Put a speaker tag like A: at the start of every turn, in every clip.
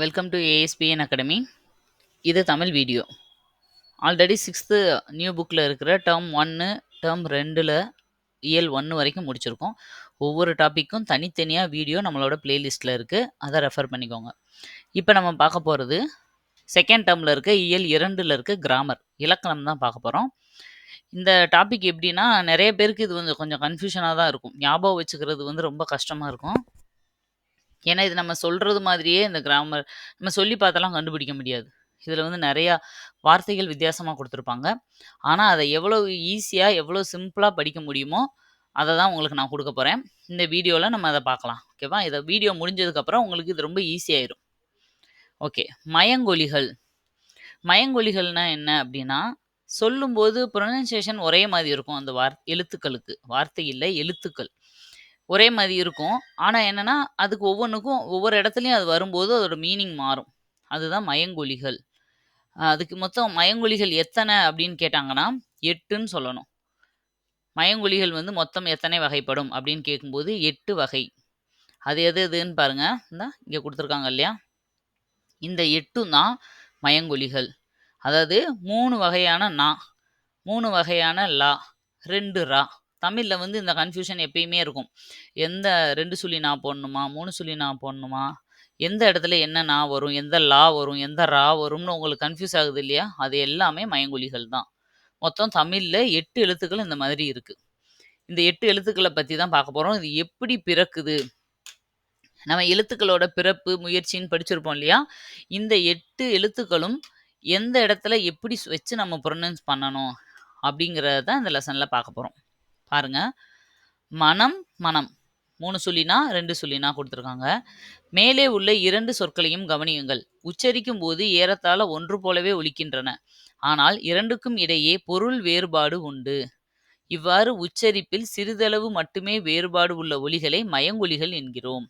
A: Welcome to ASPN academy இது Tamil video. Already sixth new புக்கில் இருக்கிற டேர்ம் ஒன்று டேர்ம் ரெண்டில் இயல் ஒன்று வரைக்கும் முடிச்சிருக்கோம். ஒவ்வொரு டாப்பிக்கும் தனித்தனியாக வீடியோ நம்மளோட பிளேலிஸ்ட்டில் இருக்குது அதை ரெஃபர் பண்ணிக்கோங்க. இப்போ நம்ம பார்க்க போகிறது செகண்ட் டேர்மில் இருக்க இயல் இரண்டில் இருக்க கிராமர் இலக்கணம் தான் பார்க்க போகிறோம் இந்த டாபிக் எப்படின்னா நிறைய பேருக்கு இது வந்து கொஞ்சம் கன்ஃபியூஷனாக தான் இருக்கும். ஞாபகம் வச்சுக்கிறது வந்து ரொம்ப கஷ்டமாக இருக்கும். ஏன்னா இது நம்ம சொல்கிறது மாதிரியே இந்த கிராமர் நம்ம சொல்லி பார்த்தெல்லாம் கண்டுபிடிக்க முடியாது. இதில் வந்து நிறையா வார்த்தைகள் வித்தியாசமாக கொடுத்துருப்பாங்க. ஆனால் அதை எவ்வளோ ஈஸியாக எவ்வளோ சிம்பிளாக படிக்க முடியுமோ அதை தான் உங்களுக்கு நான் கொடுக்க போகிறேன் இந்த வீடியோவில் நம்ம அதை பார்க்கலாம். ஓகேவா? இதை வீடியோ முடிஞ்சதுக்கப்புறம் உங்களுக்கு இது ரொம்ப ஈஸியாயிரும் ஓகே. மயங்கொலிகள். மயங்கொலிகள்னா என்ன அப்படின்னா சொல்லும்போது ப்ரொனன்சியேஷன் ஒரே மாதிரி இருக்கும் அந்த வார் எழுத்துக்களுக்கு. வார்த்தை இல்லை எழுத்துக்கள். ஒரே மாதிரி இருக்கும். ஆனால் என்னென்னா அதுக்கு ஒவ்வொன்றுக்கும் ஒவ்வொரு இடத்துலையும் அது வரும்போது அதோட மீனிங் மாறும். அதுதான் மயங்கொலிகள். அதுக்கு மொத்தம் மயங்கொலிகள் எத்தனை அப்படின்னு கேட்டாங்கன்னா எட்டுன்னு சொல்லணும். மயங்கொலிகள் வந்து மொத்தம் எத்தனை வகைப்படும் அப்படின்னு கேட்கும்போது எட்டு வகை. அது எது எதுன்னு பாருங்க. இந்த இங்கே கொடுத்துருக்காங்க இல்லையா? இந்த எட்டும் தான் மயங்கொலிகள். அதாவது மூணு வகையான நா மூணு வகையான லா ரெண்டு ரா. தமிழில் வந்து இந்த கன்ஃபியூஷன் எப்பயுமே இருக்கும். எந்த ரெண்டு சொல்லி நான் போடணுமா மூணு சொல்லி நான் போடணுமா எந்த இடத்துல என்ன நா வரும் எந்த லா வரும் எந்த ரா வரும்னு உங்களுக்கு கன்ஃபியூஸ் ஆகுது இல்லையா? அது எல்லாமே மயங்கொலிகள் தான். மொத்தம் தமிழில் எட்டு எழுத்துக்கள் இந்த மாதிரி இருக்குது இந்த எட்டு எழுத்துக்களை பற்றி தான் பார்க்க போகிறோம் இது எப்படி பிறக்குது? நம்ம எழுத்துக்களோட பிறப்பு முயற்சின்னு படிச்சிருப்போம் இல்லையா? இந்த எட்டு எழுத்துக்களும் எந்த இடத்துல எப்படி வச்சு நம்ம ப்ரொனன்ஸ் பண்ணணும் அப்படிங்கிறத தான் இந்த லெசனில் பார்க்க போகிறோம் பாருங்க. மனம் மனம். மூணு சொல்லினா ரெண்டு சொல்லினா கொடுத்துருக்காங்க. மேலே உள்ள இரண்டு சொற்களையும் கவனியுங்கள். உச்சரிக்கும் போது ஏறத்தாழ ஒன்று போலவே ஒலிக்கின்றன. ஆனால் இரண்டுக்கும் இடையே பொருள் வேறுபாடு உண்டு. இவ்வாறு உச்சரிப்பில் சிறிதளவு மட்டுமே வேறுபாடு உள்ள ஒலிகளை மயங்கொலிகள் என்கிறோம்.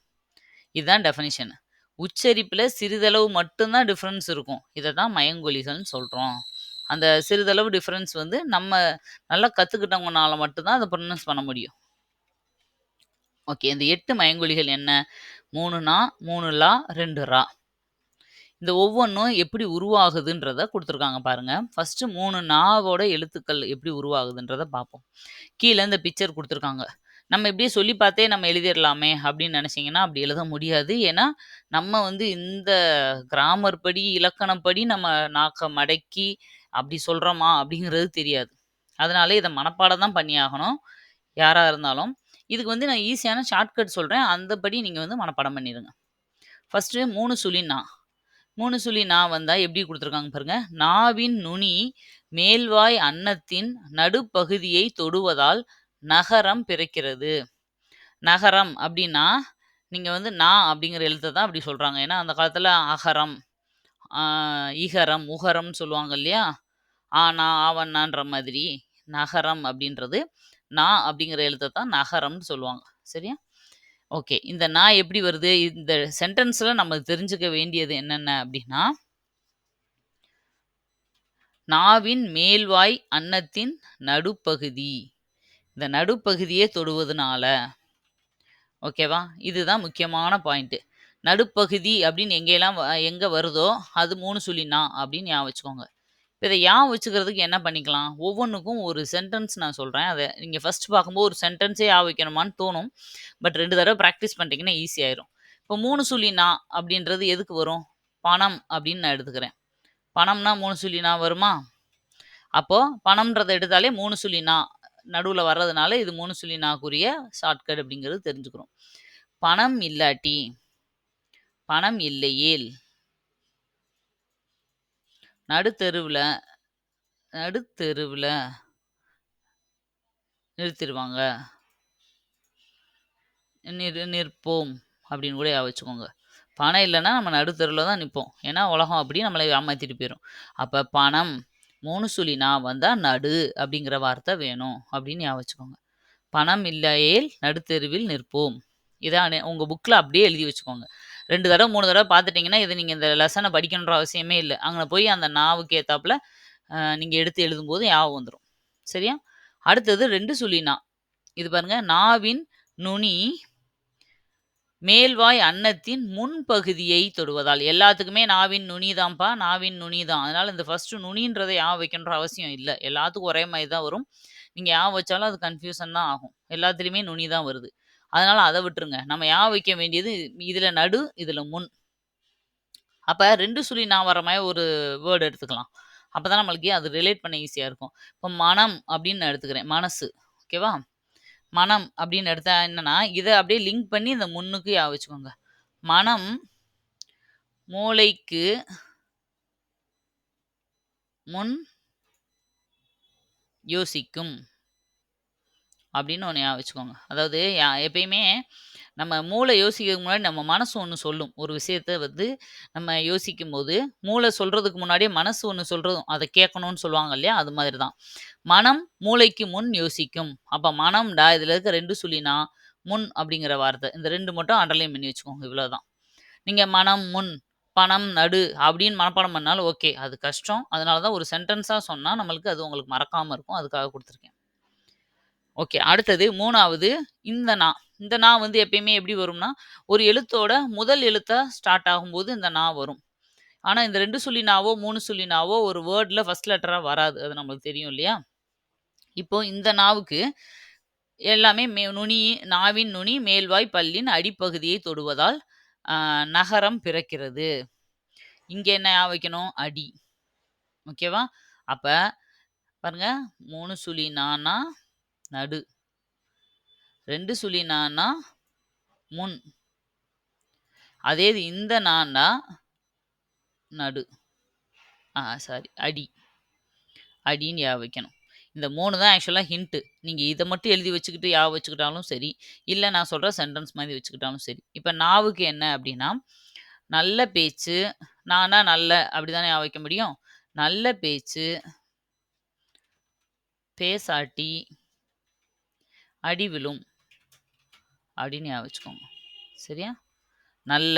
A: இதுதான் டெஃபனிஷன் உச்சரிப்பில் சிறிதளவு மட்டும்தான் டிஃப்ரென்ஸ் இருக்கும். இதை தான் மயங்கொலிகள்னு சொல்கிறோம் அந்த சிறிதளவு டிஃப்ரென்ஸ் வந்து நம்ம நல்லா கற்றுக்கிட்டவங்கனால மட்டும்தான் அதை ப்ரொனன்ஸ் பண்ண முடியும். ஓகே இந்த எட்டு மயங்கொலிகள் என்ன? மூணு நா மூணு லா ரெண்டு ரா. இந்த ஒவ்வொன்றும் எப்படி உருவாகுதுன்றத கொடுத்துருக்காங்க பாருங்க. ஃபர்ஸ்ட் மூணு நாவோட எழுத்துக்கள் எப்படி உருவாகுதுன்றத பார்ப்போம். கீழே இந்த பிக்சர் கொடுத்துருக்காங்க. நம்ம இப்படியே சொல்லி பார்த்தே நம்ம எழுதிடலாமே அப்படின்னு நினச்சிங்கன்னா அப்படி எழுத முடியாது. ஏன்னா நம்ம வந்து இந்த கிராமர் படி இலக்கணப்படி நம்ம நாக்கை மடக்கி அப்படி சொல்கிறோமா அப்படிங்கிறது தெரியாது. அதனால இதை மனப்பாடம் தான் பண்ணி ஆகணும் யாராக இருந்தாலும். இதுக்கு வந்து நான் ஈஸியான ஷார்ட்கட் சொல்கிறேன் அந்தபடி நீங்கள் வந்து மனப்பாடம் பண்ணிடுங்க. ஃபஸ்ட்டு மூணு சுழி நா. மூணு சுழி நா வந்தால் எப்படி கொடுத்துருக்காங்க பாருங்கள் நாவின் நுனி மேல்வாய் அன்னத்தின் நடுப்பகுதியை தொடுவதால் நகரம் பிறக்கிறது. நகரம் அப்படின்னா நீங்கள் வந்து நா அப்படிங்கிற எழுத்தை தான் அப்படி சொல்கிறாங்க ஏன்னா அந்த காலத்தில் அகரம் ஈகரம் உகரம்னு சொல்லுவாங்க இல்லையா? ஆனா ஆவண்ணான்ற மாதிரி. நகரம் அப்படின்றது நா அப்படிங்கிற எழுத்தை தான் நகரம்னு சொல்லுவாங்க. சரியா? ஓகே. இந்த நா எப்படி வருது? இந்த சென்டென்ஸில் நம்ம தெரிஞ்சுக்க வேண்டியது என்னென்ன அப்படின்னா நாவின் மேல்வாய் அன்னத்தின் நடுப்பகுதி. இந்த நடுப்பகுதியே தொடுவதனால. ஓகேவா? இதுதான் முக்கியமான பாயிண்ட்டு நடுப்பகுதி அப்படின்னு எங்கெல்லாம் எங்கே வருதோ அது மூணு சொல்லினா அப்படின்னு ஞாபகம் வச்சுக்கோங்க. இப்போ இதை ஞாபகம் வச்சுக்கிறதுக்கு என்ன பண்ணிக்கலாம்? ஒவ்வொன்றுக்கும் ஒரு சென்டென்ஸ் நான் சொல்கிறேன் அதை நீங்கள் ஃபஸ்ட் பார்க்கும்போது ஒரு சென்டென்ஸே ஞாபகம் வைக்கணுமான்னு தோணும். பட் ரெண்டு தடவை ப்ராக்டிஸ் பண்ணிட்டீங்கன்னா ஈஸியாயிரும் இப்போ மூணு சொல்லினா அப்படின்றது எதுக்கு வரும்? பணம் அப்படின்னு நான் எடுத்துக்கிறேன். பணம்னா மூணு சொல்லினா வருமா? அப்போது பணம்ன்றதை எடுத்தாலே மூணு சொல்லினா நடுவில் வர்றதுனால இது மூணு சொல்லினாக்குரிய ஷார்ட்கட் அப்படிங்கிறது தெரிஞ்சுக்கிறோம். பணம் இல்லாட்டி பணம் இல்லையேல். நடுத்தெருவில் நடுத்தெருவில் நிறுத்திடுவாங்க. நிறு நிற்போம் அப்படின்னு கூட வச்சுக்கோங்க. பணம் இல்லைன்னா நம்ம நடுத்தெருவில் தான் நிற்போம். ஏன்னா உலகம் அப்படி நம்மளை ஏமாற்றிட்டு போயிடும் அப்போ பணம் மூணு சுழி நான் வந்தால் நடு அப்படிங்கிற வார்த்தை வேணும் அப்படின்னு ஞாபகம் வச்சுக்கோங்க. பணம் இல்லையேல் நடுத்தெருவில் நிற்போம். இதான் உங்கள் புக்கில் அப்படியே எழுதி வச்சுக்கோங்க. ரெண்டு தடவை மூணு தடவை பார்த்துட்டிங்கன்னா இது நீங்கள் இந்த லெசனை படிக்கணுன்ற அவசியமே இல்லை. அங்கே போய் அந்த நாவுக்கு ஏற்றாப்புல நீங்கள் எடுத்து எழுதும்போது ஞாபகம் வந்துடும் சரியா? அடுத்தது ரெண்டு சுழினா. இது பாருங்க நாவின் நுனி மேல்வாய் அன்னத்தின் முன்பகுதியை தொடுவதால். எல்லாத்துக்குமே நாவின் நுனி தான்ப்பா நாவின் நுனி தான். அதனால் இந்த ஃபஸ்ட்டு நுனின்றதை யா வைக்கணுன்ற அவசியம் இல்லை. எல்லாத்துக்கும் ஒரே மாதிரி தான் வரும். நீங்கள் யா வச்சாலும் அது கன்ஃபியூஷன் தான் ஆகும். எல்லாத்துலேயுமே நுனி தான் வருது. அதனால அதை விட்டுருங்க. நம்ம யா வைக்க வேண்டியது இதில் நடு இதில் முன். அப்போ ரெண்டு சுழி நான் வர மாதிரி ஒரு வேர்டு எடுத்துக்கலாம். அப்போ தான் நம்மளுக்கு அது ரிலேட் பண்ண ஈஸியாக இருக்கும். இப்போ மனம் அப்படின்னு நான் எடுத்துக்கிறேன். மனசு. ஓகேவா மனம் அப்படின்னு எடுத்தா என்னன்னா இதை அப்படியே லிங்க் பண்ணி இந்த முன்னுக்கு யா வச்சுக்கோங்க. மனம் மூளைக்கு முன் யோசிக்கும். அப்படின்னு ஒன்று ஞாபகம் வச்சுக்கோங்க. அதாவது யா- எப்பயுமே நம்ம மூளை யோசிக்கிறதுக்கு முன்னாடி நம்ம மனசு ஒன்று சொல்லும். ஒரு விஷயத்த வந்து நம்ம யோசிக்கும் போது மூளை சொல்கிறதுக்கு முன்னாடியே மனசு ஒன்று சொல்கிறதும் அதை கேட்கணும்னு சொல்லுவாங்க இல்லையா? அது மாதிரி தான் மனம் மூளைக்கு முன் யோசிக்கும். அப்போ மனம்டா இதில் இருக்க ரெண்டு சொல்லினா முன் அப்படிங்கிற வார்த்தை. இந்த ரெண்டு மட்டும் அண்டர்லைன் பண்ணி வச்சுக்கோங்க இவ்வளோதான் நீங்கள் மனம் முன் பணம் நடு அப்படின்னு மனப்பாடம் பண்ணாலும் ஓகே அது கஷ்டம். அதனால தான் ஒரு சென்டென்ஸாக சொன்னால் நம்மளுக்கு அது உங்களுக்கு மறக்காமல் இருக்கும். அதுக்காக கொடுத்துருக்கேன். ஓகே. அடுத்தது மூணாவது இந்த நா இந்த நா வந்து எப்பயுமே எப்படி வரும்னா ஒரு எழுத்தோட முதல் எழுத்தா ஸ்டார்ட் ஆகும்போது இந்த நா வரும். ஆனால் இந்த ரெண்டு சொல்லினாவோ மூணு சொல்லினாவோ ஒரு வேர்டில் ஃபஸ்ட் லெட்டராக வராது. அது நம்மளுக்கு தெரியும் இல்லையா? இப்போ இந்த நாவுக்கு எல்லாமே மே நுனி நாவின் நுனி மேல்வாய் பல்லின் அடிப்பகுதியை தொடுவதால் நகரம் பிறக்கிறது. இங்கே என்ன வைக்கணும்? அடி. ஓகேவா? அப்போ பாருங்க மூணு சுழி நானா நடு. ரெண்டு சுழி நானா முன். அதே இது இந்த நானா நடு. ஆ சாரி அடி. அடின்னு யா வைக்கணும். இந்த மூணு தான் ஆக்சுவலாக ஹிண்ட்டு நீங்கள் இதை மட்டும் எழுதி வச்சுக்கிட்டு யா வச்சுக்கிட்டாலும் சரி இல்லை நான் சொல்கிற சென்டென்ஸ் மாதிரி வச்சுக்கிட்டாலும் சரி. இப்போ நாவுக்கு என்ன அப்படின்னா நல்ல பேச்சு நானா நல்ல அப்படி தானே யா வைக்க முடியும்? நல்ல பேச்சு பேசாட்டி அடி விழும் அப்படின்னு ஞாபகம் வச்சுக்கோங்க. சரியா? நல்ல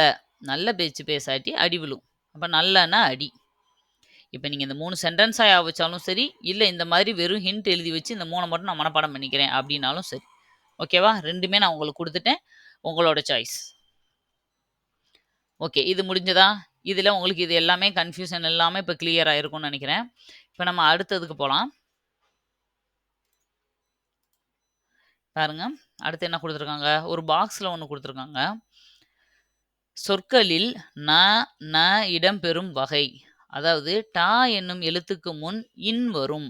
A: நல்ல பேச்சு பேசாட்டி அடி விழும். அப்போ நல்லன்னா அடி. இப்போ நீங்கள் இந்த மூணு சென்டென்ஸாக ஞாபகம் வச்சாலும் சரி இல்லை இந்த மாதிரி வெறும் ஹிண்ட் எழுதி வச்சு இந்த மூணை மட்டும் நான் மனப்பாடம் பண்ணிக்கிறேன் அப்படின்னாலும் சரி. ஓகேவா ரெண்டுமே நான் உங்களுக்கு கொடுத்துட்டேன். உங்களோட சாய்ஸ் ஓகே இது முடிஞ்சதா? இதில் உங்களுக்கு இது எல்லாமே கன்ஃபியூஷன் எல்லாமே இப்போ கிளியராக இருக்கும்னு நினைக்கிறேன். இப்போ நம்ம அடுத்ததுக்கு போகலாம் பாருங்க. அடுத்து என்ன கொடுத்துருக்காங்க? ஒரு பாக்ஸில் ஒன்று கொடுத்துருக்காங்க. சொற்களில் ந ந இடம்பெறும் வகை. அதாவது டா என்னும் எழுத்துக்கு முன் இன் வரும்.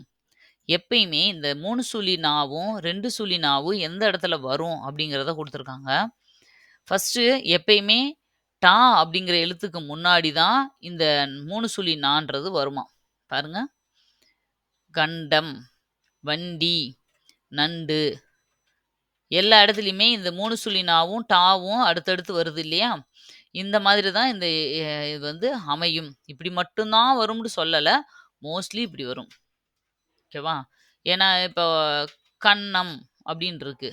A: எப்பயுமே இந்த மூணு சுழி நாவும் ரெண்டு சுழி நாவும் எந்த இடத்துல வரும் அப்படிங்கிறத கொடுத்துருக்காங்க. ஃபஸ்ட்டு எப்பயுமே டா அப்படிங்கிற எழுத்துக்கு முன்னாடி தான் இந்த மூணு சுழி நான்றது வருமா? பாருங்க. கண்டம் வண்டி நண்டு எல்லா இடத்துலையுமே இந்த மூணு சுழினாவும் டாவும் அடுத்தடுத்து வருது இல்லையா? இந்த மாதிரி தான் இந்த அஹ், இது வந்து அமையும். இப்படி மட்டும்தான் வரும்னு சொல்லலை. மோஸ்ட்லி இப்படி வரும். ஓகேவா? ஏன்னா இப்போ கண்ணம் அப்படின்னு இருக்கு.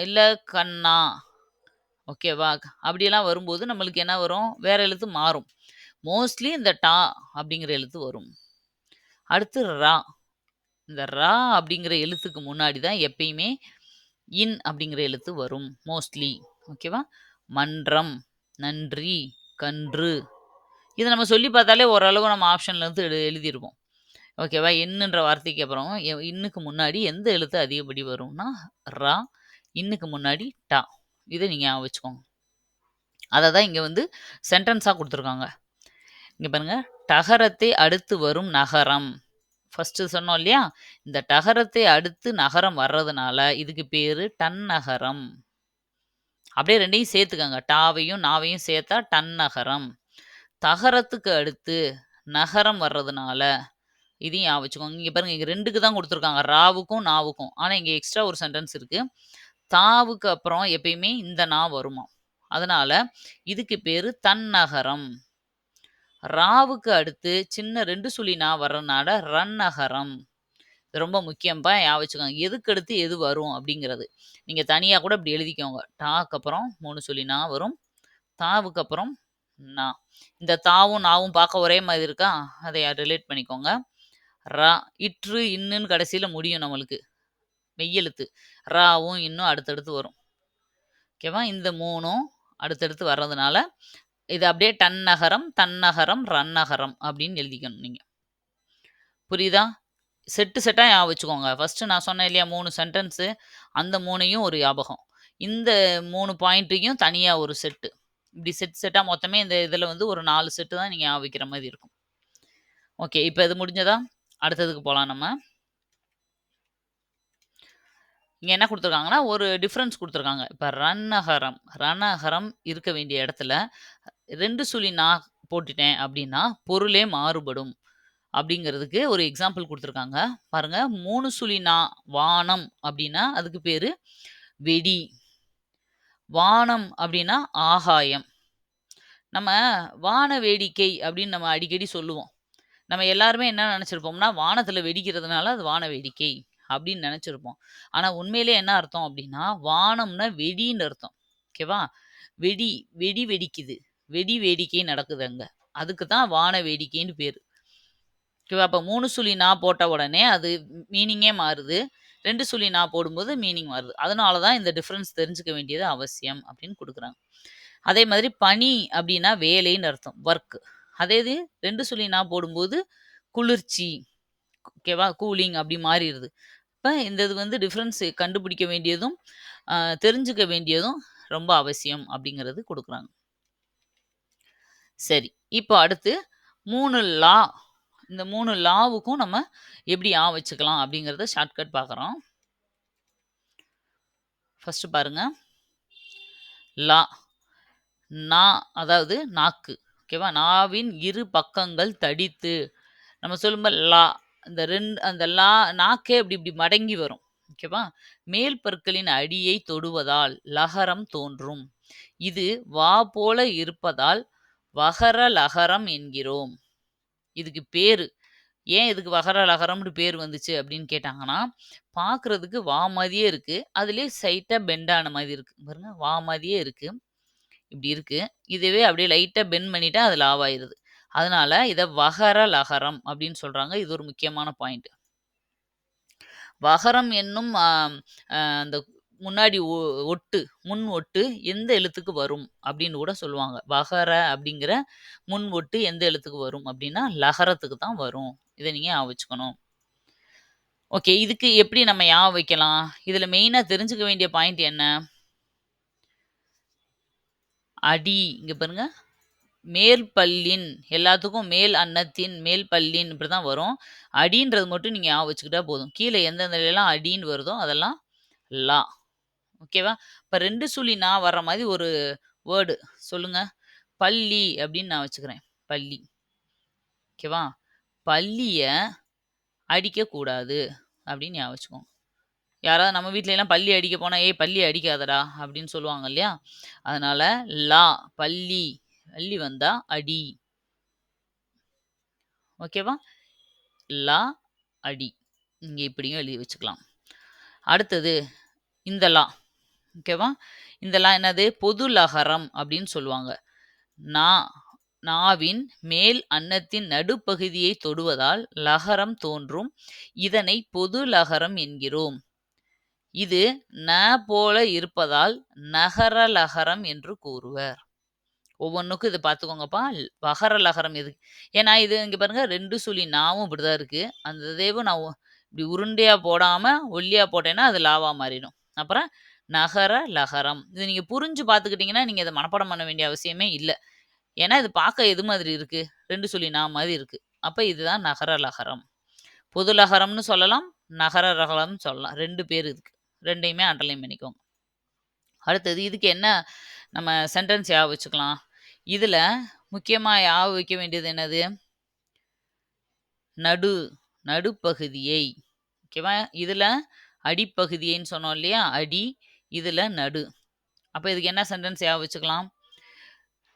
A: இல்லை கண்ணா. ஓகேவா? அப்படியெல்லாம் வரும்போது நம்மளுக்கு என்ன வரும்? வேற எழுத்து மாறும். மோஸ்ட்லி இந்த டா அப்படிங்கிற எழுத்து வரும். அடுத்து ரா. இந்த ரா அப்படிங்கிற எழுத்துக்கு முன்னாடி தான் எப்பயுமே இன் அப்படிங்கிற எழுத்து வரும் மோஸ்ட்லி ஓகேவா மன்றம் நன்றி கன்று. இதை நம்ம சொல்லி பார்த்தாலே ஓரளவு நம்ம ஆப்ஷன்லேருந்து எழு எழுதியிருப்போம் ஓகேவா என்னன்ற வார்த்தைக்கு அப்புறம் எ- இன்னுக்கு முன்னாடி எந்த எழுத்து அதிகப்படி வரும்னா ரா இன்னுக்கு முன்னாடி டா. இதை நீங்கள் ஞாபகம் வச்சுக்கோங்க. அதை தான் இங்கே வந்து சென்டென்ஸாக கொடுத்துருக்காங்க. இங்கே பாருங்கள் டகரத்தை அடுத்து வரும் நகரம் ஃபஸ்ட்டு சொன்னோம் இல்லையா? இந்த டகரத்தை அடுத்து நகரம் வர்றதுனால இதுக்கு பேர் டன் நகரம். அப்படியே ரெண்டையும் சேர்த்துக்கங்க. டாவையும் நாவையும் சேர்த்தா டன் நகரம். தகரத்துக்கு அடுத்து நகரம் வர்றதுனால இதையும் ஞாபகம் வச்சுக்கோங்க. இங்கே பாருங்க இங்கே ரெண்டுக்கு தான் கொடுத்துருக்காங்க. ராவுக்கும் நாவுக்கும். ஆனால் இங்கே எக்ஸ்ட்ரா ஒரு சென்டென்ஸ் இருக்குது தாவுக்கு அப்புறம் எப்பயுமே இந்த நா வருமா அதனால இதுக்கு பேர் தன்னகரம் ராவுக்கு அடுத்து சின்ன ரெண்டு சுழி நா வர்றதுனால ரன்னகரம். ரொம்ப முக்கியம்பா ஞாபகம் வச்சுக்கோங்க. எதுக்கு அடுத்து எது வரும் அப்படிங்கிறது. நீங்கள் தனியாக கூட இப்படி எழுதிக்கோங்க. டாக்கு அப்புறம் மூணு சுழி வரும். தாவுக்கு அப்புறம் நா. இந்த தாவும் நாவும் பார்க்க ஒரே மாதிரி இருக்கா? அதை ரிலேட் பண்ணிக்கோங்க. ரா இற்று இன்னுன்னு கடைசியில் முடியும் நம்மளுக்கு. மெய்யெழுத்து. ராவும் இன்னும் அடுத்தடுத்து வரும். ஓகேவா? இந்த மூணும் அடுத்தடுத்து வர்றதுனால, இது அப்படியே டன்னகரம், தன்னகரம், ரன்னகரம் அப்படின்னு எழுதிக்கணும் நீங்கள் புரியுதா? செட்டு செட்டாக ஞாபகம் வச்சுக்கோங்க. ஃபர்ஸ்ட்டு நான் சொன்னேன் இல்லையா மூணு சென்டென்ஸு, அந்த மூணையும் ஒரு ஞாபகம். இந்த மூணு பாயிண்ட்டையும் தனியாக ஒரு செட்டு. இப்படி செட் செட்டாக மொத்தமே இந்த இதில் வந்து ஒரு நாலு செட்டு தான் நீங்கள் ஞாபகிக்கிற மாதிரி இருக்கும். ஓகே. இப்போ இது முடிஞ்சதா? அடுத்ததுக்கு போகலாம் நம்ம. இங்கே என்ன கொடுத்துருக்காங்கன்னா ஒரு டிஃப்ரென்ஸ் கொடுத்துருக்காங்க இப்போ ரன்னகரம், ரணஹரம் இருக்க வேண்டிய இடத்துல ரெண்டு சுழி நான் போட்டுட்டேன் அப்படின்னா, பொருளே மாறுபடும். அப்படிங்கிறதுக்கு ஒரு எக்ஸாம்பிள் கொடுத்துருக்காங்க பாருங்க மூணு சுழி நா வானம் அப்படின்னா, அதுக்கு பேர் வெடி. வானம் அப்படின்னா ஆகாயம். நம்ம வான வேடிக்கை அப்படின்னு நம்ம அடிக்கடி சொல்லுவோம். நம்ம எல்லாருமே என்ன நினச்சிருப்போம்னா வானத்தில் வெடிக்கிறதுனால அது வான வேடிக்கை அப்படின்னு நினச்சிருப்போம் ஆனா உண்மையிலேயே என்ன அர்த்தம் அப்படின்னா, வானம்னா வெடின்னு அர்த்தம். ஓகேவா? வெடி வெடி வெடிக்குது. வெடி வேடிக்கை நடக்குது அங்க. அதுக்கு தான் வான வேடிக்கைன்னு பேர் ஓகேவா? அப்போ மூணு சுழி நான் போட்ட உடனே அது மீனிங்கே மாறுது. ரெண்டு சுழி நான் போடும்போது மீனிங் மாறுது. அதனால தான் இந்த டிஃப்ரென்ஸ் தெரிஞ்சுக்க வேண்டியது அவசியம் அப்படின்னு கொடுக்குறாங்க அதே மாதிரி பனி அப்படின்னா வேலைன்னு அர்த்தம். ஒர்க் அதே இது ரெண்டு சுழி நான் போடும்போது குளிர்ச்சி. ஓகேவா? கூலிங் அப்படி மாறிடுது அப்போ இந்த இது வந்து டிஃப்ரென்ஸ் கண்டுபிடிக்க வேண்டியதும், தெரிஞ்சுக்க வேண்டியதும் ரொம்ப அவசியம் அப்படிங்கிறது கொடுக்குறாங்க சரி. இப்போ அடுத்து மூணு லா. இந்த மூணு லாவுக்கும் நம்ம எப்படி ஆ வச்சுக்கலாம் அப்படிங்கிறத ஷார்ட்கட் பார்க்குறோம். ஃபஸ்ட்டு பாருங்க. லா. நா அதாவது நாக்கு. ஓகேவா? நாவின் இரு பக்கங்கள் தடித்து. நம்ம சொல்லும்போது லா. இந்த 2 அந்த லா நாக்கே இப்படி இப்படி மடங்கி வரும். ஓகேவா? மேல் பற்களின் அடியை தொடுவதால் லகரம் தோன்றும். இது வா போல இருப்பதால் வகர லகரம் என்கிறோம். இதுக்கு பேரு. ஏன் இதுக்கு வகர லகரம்னு பேர் வந்துச்சு அப்படின்னு கேட்டாங்கன்னா, பார்க்குறதுக்கு வா மாதிரியே இருக்குது அதுலேயே சைட்டாக பெண்டான மாதிரி இருக்குது பாருங்க வா மாதிரியே இருக்குது இப்படி இருக்கு. இதுவே அப்படியே லைட்டாக பெண்ட் பண்ணிட்டா அது லாவாயிருது. அதனால இதை வகர லகரம் அப்படின்னு சொல்றாங்க. இது ஒரு முக்கியமான பாயிண்ட். வகரம் என்னும் அந்த முன்னாடி ஒ ஒட்டு, முன் ஒட்டு எந்த எழுத்துக்கு வரும் அப்படின்னு கூட சொல்லுவாங்க. வகர அப்படிங்கிற முன் ஒட்டு எந்த எழுத்துக்கு வரும் அப்படின்னா, லகரத்துக்கு தான் வரும். இதை நீங்க ஞாபகம் வச்சுக்கணும். ஓகே. இதுக்கு எப்படி நம்ம ஞாபகம் வைக்கலாம்? இதுல மெயினா தெரிஞ்சுக்க வேண்டிய பாயிண்ட் என்ன? அடி. இங்க பாருங்க. மேல் பல்லின் எல்லாத்துக்கும் மேல் அன்னத்தின், மேல் பல்லின் இப்படிதான் வரும். அடின்றது மட்டும் நீங்கள் ஞாபகம் வச்சுக்கிட்டா போதும். எந்தெந்த எந்தெந்தலலாம் அடின்னு வருதோ அதெல்லாம் லா. ஓகேவா? இப்போ ரெண்டு சுழி நான் வர்ற மாதிரி ஒரு வேர்டு சொல்லுங்க. பள்ளி அப்படின்னு நான் வச்சுக்கிறேன். பள்ளி. ஓகேவா? பள்ளியை அடிக்கக்கூடாது அப்படின்னு ஞாபகம் வச்சுக்கோங்க. யாராவது நம்ம வீட்லலாம் பள்ளி அடிக்க போனால் "ஏய் பள்ளி அடிக்காதடா" அப்படின்னு சொல்லுவாங்க இல்லையா? அதனால லா பள்ளி அள்ளி வந்தா அடி. ஓகேவா? லா அடி. இங்கே இப்படியும் எழுதி வச்சுக்கலாம். அடுத்தது இந்த லா. ஓகேவா? இந்த லா என்னது? பொது லகரம் அப்படின்னு சொல்லுவாங்க. நா நாவின் மேல் அன்னத்தின் நடுப்பகுதியை தொடுவதால் லகரம் தோன்றும். இதனை பொது லகரம் என்கிறோம். இது ந போல இருப்பதால் நகர லகரம் என்று கூறுவர். ஒவ்வொன்றுக்கும் இதை பார்த்துக்கோங்கப்பா. வகர லகரம் எது? ஏன்னா இது இங்கே பாருங்கள் ரெண்டு சுழி நாவும் இப்படி தான் இருக்குது அந்த இதேவும் நான் இப்படி உருண்டையாக போடாமல் ஒல்லியாக போட்டேன்னா அது லாவாக மாறிடும். அப்புறம் நகர லகரம். இது நீங்கள் புரிஞ்சு பார்த்துக்கிட்டிங்கன்னா நீங்கள் இதை மனப்பாடம் பண்ண வேண்டிய அவசியமே இல்லை ஏன்னா இது பார்க்க எது மாதிரி இருக்குது ரெண்டு சுழி நா மாதிரி இருக்குது அப்போ இதுதான் நகர லகரம். பொது லகரம்னு சொல்லலாம். நகர லகரம்னு சொல்லலாம். ரெண்டு பேர் இதுக்கு. ரெண்டையுமே அண்டர்லைன் பண்ணிக்கோங்க. அடுத்தது இதுக்கு என்ன நம்ம சென்டென்ஸ் ஞாபகம் வச்சுக்கலாம்? இதில் முக்கியமாக ஞாபகம் வைக்க வேண்டியது என்னது? நடு நடுப்பகுதியை. ஓகேவா? இதில் அடிப்பகுதியைன்னு சொன்னோம் இல்லையா? அடி. இதில் நடு. அப்போ இதுக்கு என்ன சென்டென்ஸ் ஞாபகம் வச்சுக்கலாம்?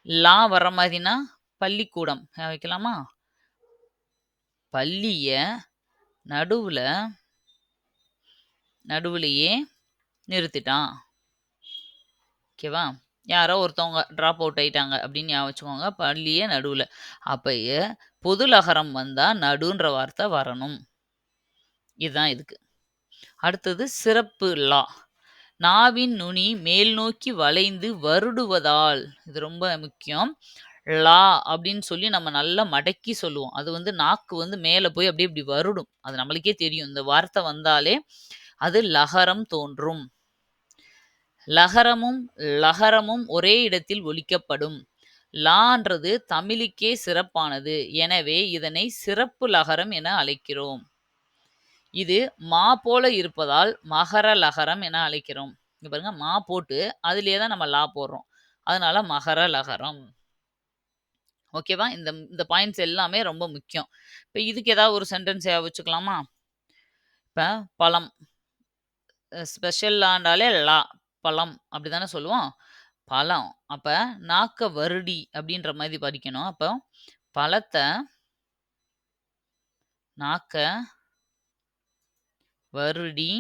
A: லா வர மாதிரினா பள்ளிக்கூடம் ஞாபகம் வைக்கலாமா? பள்ளியை நடுவில் நடுவுலயே நிறுத்திட்டான். ஓகேவா? யாரோ ஒருத்தவங்க ட்ராப் அவுட் ஆயிட்டாங்க அப்படின்னு ஞாபகம் வச்சுக்கோங்க. பள்ளியே நடுவில் அப்பய பொது லகரம் வந்தால் நடுன்ற வார்த்தை வரணும். இதுதான் இதுக்கு. அடுத்தது சிறப்பு லா. நாவின் நுனி மேல் நோக்கி வளைந்து வருடுவதால் இது ரொம்ப முக்கியம் லா அப்படின்னு சொல்லி நம்ம நல்லா மடக்கி சொல்லுவோம் அது வந்து நாக்கு வந்து மேலே போய் அப்படியே இப்படி வருடும் அது நம்மளுக்கே தெரியும் இந்த வார்த்தை வந்தாலே அது லகரம் தோன்றும் லகரமும் லகரமும் ஒரே இடத்தில் ஒலிக்கப்படும். லான்றது தமிழுக்கே சிறப்பானது. எனவே இதனை சிறப்பு லகரம் என அழைக்கிறோம். இது மா போல இருப்பதால் மகர லகரம் என அழைக்கிறோம். இங்கே பாருங்க மா போட்டு அதுலேயே தான் நம்ம லா போடுறோம். அதனால மகர லகரம். ஓகேவா இந்த இந்த பாயிண்ட்ஸ் எல்லாமே ரொம்ப முக்கியம். இப்போ இதுக்கு ஏதாவது ஒரு சென்டென்ஸ் வச்சுக்கலாமா? இப்போ பழம். ஸ்பெஷல் லாண்டாலே லா. பழம் அப்படி தானே சொல்லுவோம்? பழம். அப்போ நாக்க வருடி அப்படின்ற மாதிரி படிக்கணும் அப்போ பழத்தை நாக்க வருடி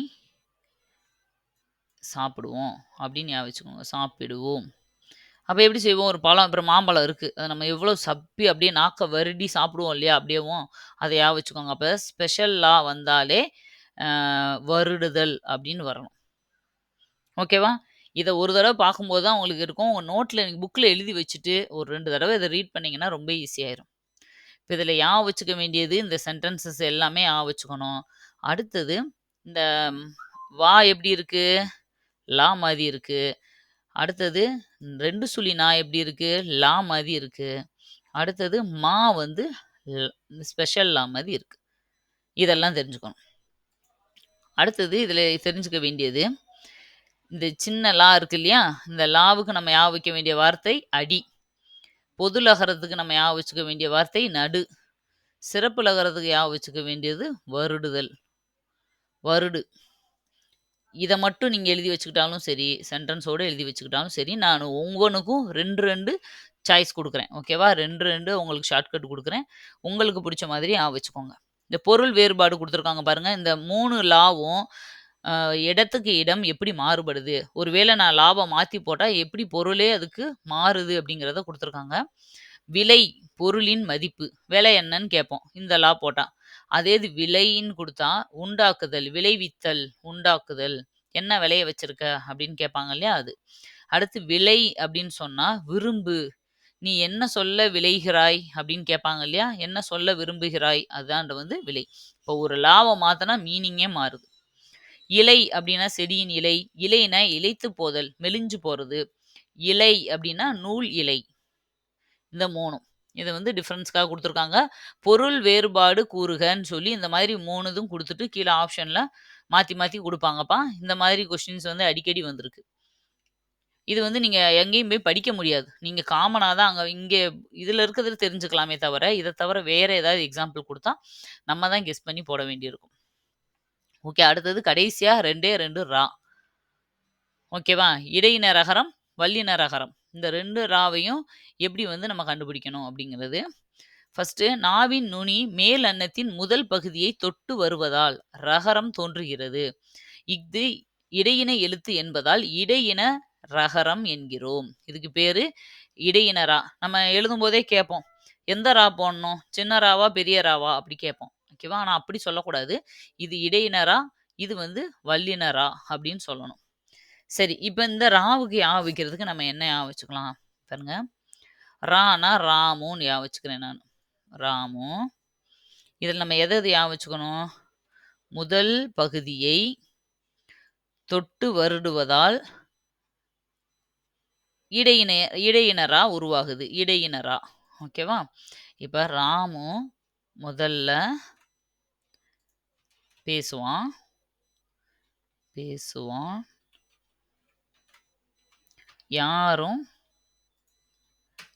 A: சாப்பிடுவோம் அப்படின்னு ஞாபகம் வச்சுக்கோங்க. சாப்பிடுவோம். அப்போ எப்படி செய்வோம்? ஒரு பழம் அப்புறம் மாம்பழம் இருக்குது அதை நம்ம எவ்வளோ சப்பி அப்படியே நாக்க வருடி சாப்பிடுவோம் இல்லையா? அப்படியேவும் அதை ஞாபகம் வச்சுக்கோங்க. அப்போ ஸ்பெஷல்லாக வந்தாலே வருடுதல் அப்படின்னு வரணும். ஓகேவா? இதை ஒரு தடவை பார்க்கும்போது தான் உங்களுக்கு இருக்கும். உங்கள் நோட்டில் நீங்கள் புக்கில் எழுதி வச்சுட்டு ஒரு ரெண்டு தடவை இதை ரீட் பண்ணிங்கன்னா ரொம்ப ஈஸியாயிரும் இப்போ இதில் யா வச்சுக்க வேண்டியது? இந்த சென்டென்சஸ் எல்லாமே யா வச்சுக்கணும். அடுத்தது இந்த வா எப்படி இருக்குது லா மாதிரி இருக்குது அடுத்தது ரெண்டு சுழி நா எப்படி இருக்குது லா மாதிரி இருக்குது அடுத்தது மா வந்து ஸ்பெஷல் லா மாதிரி இருக்குது இதெல்லாம் தெரிஞ்சுக்கணும். அடுத்தது இதில் தெரிஞ்சுக்க வேண்டியது இந்த சின்ன லா இருக்கு இல்லையா? இந்த லாவுக்கு நம்ம யா வைக்க வேண்டிய வார்த்தை அடி. பொது லகரத்துக்கு நம்ம யா வச்சுக்க வேண்டிய வார்த்தை நடு. சிறப்பு லகரத்துக்கு யா வச்சுக்க வேண்டியது வருடுதல். வருடு. இதை மட்டும் நீங்கள் எழுதி வச்சுக்கிட்டாலும் சரி சென்டென்ஸோடு எழுதி வச்சுக்கிட்டாலும் சரி நான் ஒவ்வொன்றுக்கும் ரெண்டு ரெண்டு சாய்ஸ் கொடுக்குறேன். ஓகேவா ரெண்டு ரெண்டு உங்களுக்கு ஷார்ட்கட் கொடுக்குறேன். உங்களுக்கு பிடிச்ச மாதிரி ஆ வச்சுக்கோங்க. இந்த பொருள் வேறுபாடு கொடுத்துருக்காங்க பாருங்கள் இந்த மூணு லாவும் இடத்துக்கு இடம் எப்படி மாறுபடுது? ஒருவேளை நான் லாபம் மாற்றி போட்டால் எப்படி பொருளே அதுக்கு மாறுது அப்படிங்கிறத கொடுத்துருக்காங்க. விலை பொருளின் மதிப்பு விலை என்னன்னு கேட்போம். இந்த லா போட்டால் அதே இது விலைன்னு கொடுத்தா உண்டாக்குதல் விளைவித்தல் உண்டாக்குதல். என்ன விலையை வச்சிருக்க அப்படின்னு கேட்பாங்க இல்லையா அது. அடுத்து விலை அப்படின்னு சொன்னா விரும்பு. நீ என்ன சொல்ல விளைகிறாய் அப்படின்னு கேட்பாங்க இல்லையா? என்ன சொல்ல விரும்புகிறாய்? அதான் வந்து விலை. இப்போ ஒரு லாபம் மாற்றினா மீனிங்கே மாறுது. இலை அப்படின்னா செடியின் இலை இலைனா இலைத்து போதல் மெலிஞ்சு போகிறது இலை அப்படின்னா நூல் இலை. இந்த மூணும். இதை வந்து டிஃப்ரென்ஸ்க்காக கொடுத்துருக்காங்க. பொருள் வேறுபாடு கூறுகன்னு சொல்லி இந்த மாதிரி மூணு இதுவும் கொடுத்துட்டு கீழே ஆப்ஷனில் மாற்றி மாற்றி கொடுப்பாங்கப்பா. இந்த மாதிரி கொஷின்ஸ் வந்து அடிக்கடி வந்திருக்கு. இது வந்து நீங்கள் எங்கேயும் போய் படிக்க முடியாது. நீங்கள் காமனாக தான் அங்கே இங்கே இதில் இருக்கிறது தெரிஞ்சுக்கலாமே தவிர இதை தவிர வேறு ஏதாவது எக்ஸாம்பிள் கொடுத்தா நம்ம தான் கெஸ் பண்ணி போட வேண்டியிருக்கும். ஓகே அடுத்தது கடைசியாக ரெண்டே ரெண்டு ரா. ஓகேவா? இடையின ரகரம் வல்லின ரகரம் இந்த ரெண்டு ராவையும் எப்படி வந்து நம்ம கண்டுபிடிக்கணும் அப்படிங்கிறது. ஃபஸ்ட்டு நாவின் நுனி மேல் அன்னத்தின் முதல் பகுதியை தொட்டு வருவதால் ரகரம் தோன்றுகிறது. இஃது இடையின எழுத்து என்பதால் இடையின ரகரம் என்கிறோம். இதுக்கு பேரு இடையின ரா. நம்ம எழுதும் போதே கேட்போம் எந்த ரா போடணும்? சின்ன ராவா பெரிய ராவா? அப்படி கேட்போம். ஓகேவா ஆனால் அப்படி சொல்லக்கூடாது. இது இடையினரா? இது வந்து வல்லினரா? அப்படின்னு சொல்லணும். சரி இப்போ இந்த ராவுக்கு யா வைக்கிறதுக்கு நம்ம என்ன யா வச்சுக்கலாம்? பாருங்க. ரானா ராமுன்னு யா வச்சுக்கிறேன் நான். ராமு. இதில் நம்ம எதை எது யா வச்சுக்கணும்? முதல் பகுதியை தொட்டு வருடுவதால் இடையின இடையினரா உருவாகுது. இடையினரா. ஓகேவா? இப்போ ராமு முதல்ல பேசுவான். பேசுவான். யாரும்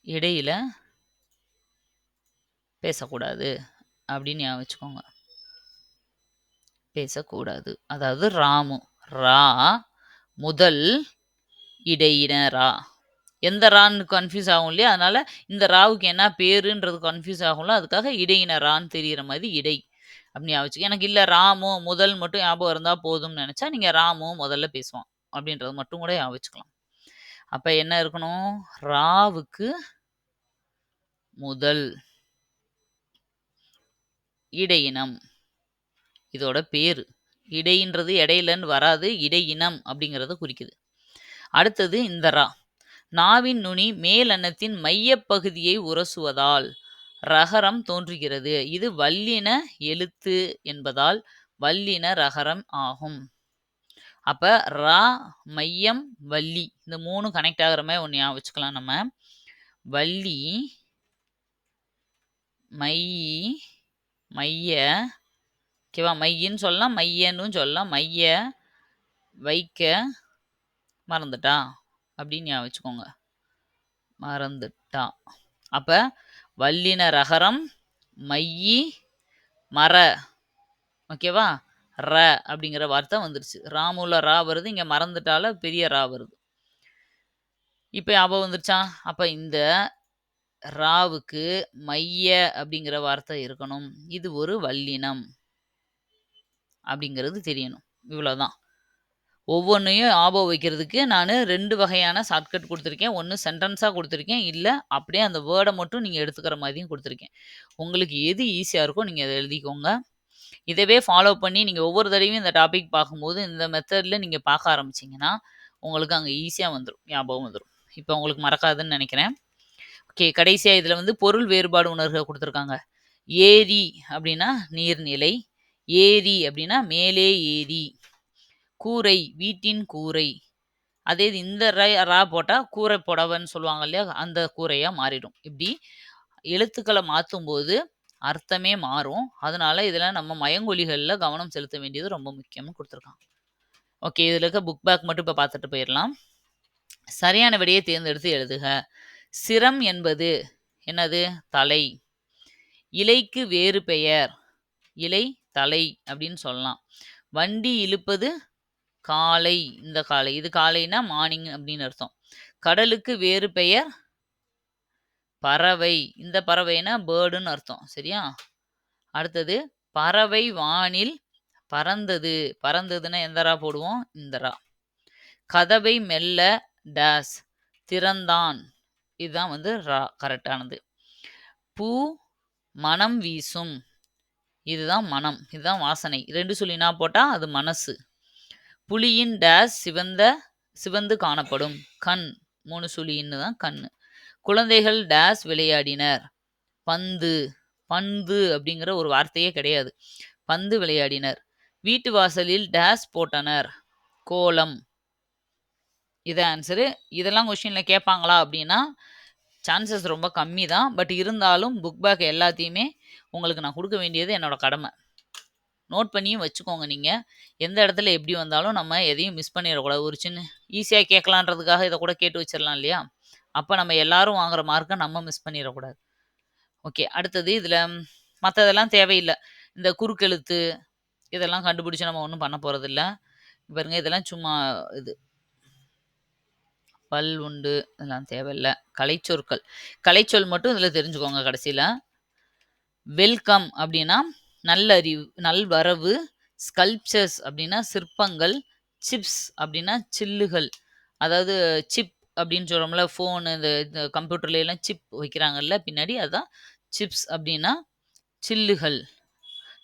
A: இடையில பேசக்கூடாது அப்படின்னு ஞாபகம் வச்சுக்கோங்க. பேசக்கூடாது. அதாவது ராமு ரா முதல் இடையின ரா எந்த ரான்னு கன்ஃபியூஸ் ஆகும் இல்லையா? அதனால இந்த ராவுக்கு என்ன பேருன்றது கன்ஃபியூஸ் ஆகும்ல அதுக்காக இடையின ரான்னு தெரிகிற மாதிரி இடை. அப்படின்னு ஞாபகம் எனக்கு இல்லை ராமு முதல் மட்டும் ஞாபகம் இருந்தால் போதும்னு நினச்சா நீங்கள் ராமு முதல்ல பேசுவான் அப்படின்றது மட்டும் கூட ஞாபகம் வச்சுக்கலாம். அப்போ என்ன இருக்கணும்? ராவுக்கு முதல் இடையினம். இதோட பேரு. இடைன்றது இடையிலன்னு வராது இடையினம் அப்படிங்கிறத குறிக்குது. அடுத்தது இந்த ரா. நாவின் நுனி மேலன்னத்தின் மையப்பகுதியை உரசுவதால் ரகரம் தோன்றுகிறது. இது வல்லின எழுத்து என்பதால் வல்லின ரகரம் ஆகும். அப்ப ரா மையம் வள்ளி இந்த மூணு கனெக்ட் ஆகிற மாதிரி ஒன்று ஞாபகம் வச்சுக்கலாம் நம்ம. வள்ளி மை மைய ஓகேவா மையின்னு சொல்லலாம் மையன்னு சொல்லலாம். மைய வைக்க மறந்துட்டா? அப்படின்னு ஞாபகம் வச்சுக்கோங்க. மறந்துட்டா. அப்போ வல்லினரகரம் மையி மர. ஓகேவா ர அப்படிங்கிற வார்த்தை வந்துருச்சு. ராமுல ரா வருது இங்கே மறந்துட்டால பெரிய ரா வருது. இப்போ ஞாபகம் வந்துருச்சா? அப்போ இந்த ராவுக்கு மைய அப்படிங்கிற வார்த்தை இருக்கணும். இது ஒரு வல்லினம் அப்படிங்கிறது தெரியணும். இவ்வளோதான் ஒவ்வொன்றையும் ஞாபகம் வைக்கிறதுக்கு நான் ரெண்டு வகையான ஷார்ட்கட் கொடுத்துருக்கேன். ஒன்று சென்டென்ஸாக கொடுத்துருக்கேன். இல்லை அப்படியே அந்த வேர்டை மட்டும் நீங்கள் எடுத்துக்கிற மாதிரியும் கொடுத்துருக்கேன். உங்களுக்கு எது ஈஸியாக இருக்கோ நீங்கள் அதை எழுதிக்கோங்க. இதவே ஃபாலோ பண்ணி நீங்கள் ஒவ்வொரு தடவையும் இந்த டாபிக் பார்க்கும்போது இந்த மெத்தடில் நீங்கள் பார்க்க ஆரம்பிச்சிங்கன்னா உங்களுக்கு அங்கே ஈஸியாக வந்துடும் ஞாபகம் வந்துடும் இப்போ உங்களுக்கு மறக்காதுன்னு நினைக்கிறேன். ஓகே கடைசியாக இதில் வந்து பொருள் வேறுபாடு உணர்க கொடுத்துருக்காங்க. ஏரி அப்படின்னா நீர்நிலை ஏரி அப்படின்னா மேலே ஏரி. கூரை வீட்டின் கூரை. அதே இது இந்த ர ரா போட்டால் கூரை புடவைன்னு சொல்லுவாங்க இல்லையா? அந்த கூரையாக மாறிடும். இப்படி எழுத்துக்களை மாற்றும் போது அர்த்தமே மாறும். அதனால இதில் நம்ம மயங்கொலிகளில் கவனம் செலுத்த வேண்டியது ரொம்ப முக்கியம்னு கொடுத்துருக்காங்க. ஓகே இதில் இருக்க புக் பேக் மட்டும் இப்போ பார்த்துட்டு போயிடலாம். சரியான விடையை தேர்ந்தெடுத்து எழுதுக. சிரம் என்பது என்னது? தலை. இலைக்கு வேறு பெயர் இலை தலை அப்படின்னு சொல்லலாம். வண்டி இழுப்பது காலை இந்த காலை. இது காலைனா மார்னிங் அப்படின்னு அர்த்தம். கடலுக்கு வேறு பெயர் பறவை. இந்த பறவைனா பேர்டுன்னு அர்த்தம். சரியா? அடுத்தது பறவை வானில் பறந்தது. பறந்ததுன்னா எந்த ரா போடுவோம்? இந்த ரா கதவை மெல்ல டேஸ் திறந்தான். இதுதான் வந்து ரா கரெக்டானது பூ மனம் வீசும். இதுதான் மனம். இதுதான் வாசனை. ரெண்டு சொல்லினா போட்டால் அது மனசு. புலியின் டேஸ் சிவந்த சிவந்து காணப்படும். கண் மூணு சுழின்னு தான் கண். குழந்தைகள் டேஸ் விளையாடினர். பந்து பந்து அப்படிங்கிற ஒரு வார்த்தையே கிடையாது. பந்து விளையாடினர். வீட்டு வாசலில் டேஸ் போட்டனர். கோலம். இது ஆன்சரு இதெல்லாம் கொஷினில் கேட்பாங்களா அப்படின்னா சான்சஸ் ரொம்ப கம்மி தான் பட் இருந்தாலும் புக் பேக் எல்லாத்தையுமே உங்களுக்கு நான் கொடுக்க வேண்டியது என்னோட கடமை. நோட் பண்ணியும் வச்சுக்கோங்க நீங்கள் எந்த இடத்துல எப்படி வந்தாலும் நம்ம எதையும் மிஸ் பண்ணிடக்கூடாது. ஒரு சின்ன ஈஸியாக கேட்கலான்றதுக்காக இதை கூட கேட்டு வச்சிடலாம் இல்லையா? அப்போ நம்ம எல்லாரும் வாங்குற மார்க்கை நம்ம மிஸ் பண்ணிடக்கூடாது. ஓகே அடுத்தது இதில் மற்றதெல்லாம் தேவையில்லை. இந்த குறுக்கெழுத்து இதெல்லாம் கண்டுபிடிச்சி நம்ம ஒன்றும் பண்ண போகிறதில்ல பாருங்க இதெல்லாம் சும்மா இது. பல் உண்டு இதெல்லாம் தேவையில்லை. கலைச்சொற்கள். கலைச்சொல் மட்டும் இதில் தெரிஞ்சுக்கோங்க கடைசியில். வெல்கம் அப்படின்னா நல்லறிவு நல்வரவு ஸ்கல்ப்சர்ஸ் அப்படின்னா சிற்பங்கள் சிப்ஸ் அப்படின்னா சில்லுகள். அதாவது சிப் அப்படின்னு சொல்கிறோம்ல ஃபோனு இந்த இந்த கம்ப்யூட்டர்லாம் சிப் வைக்கிறாங்கல்ல பின்னாடி அதுதான் சிப்ஸ் அப்படின்னா சில்லுகள்.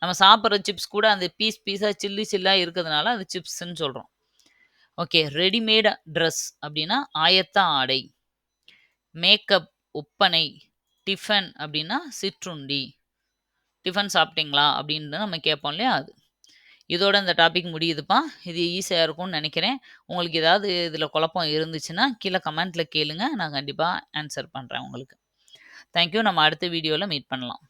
A: நம்ம சாப்பிட்ற சிப்ஸ் கூட அந்த பீஸ் பீஸாக சில்லு சில்லாக இருக்கிறதுனால அது சிப்ஸ்ன்னு சொல்கிறோம் ஓகே ரெடிமேட் ட்ரெஸ் அப்படின்னா ஆயத்த ஆடை. மேக்கப் ஒப்பனை டிஃபன் அப்படின்னா சிற்றுண்டி. டிஃபன் சாப்பிட்டீங்களா அப்படின்னு நம்ம கேட்போம் இல்லையா? அது இதோட இந்த டாபிக் முடியுதுப்பா. இது ஈஸியாக இருக்கும்னு நினைக்கிறேன். உங்களுக்கு ஏதாவது இதில் குழப்பம் இருந்துச்சுன்னா கீழே கமெண்ட்டில் கேளுங்க. நான் கண்டிப்பாக ஆன்சர் பண்ணுறேன் உங்களுக்கு. தேங்க்யூ நம்ம அடுத்த வீடியோவில் மீட் பண்ணலாம்.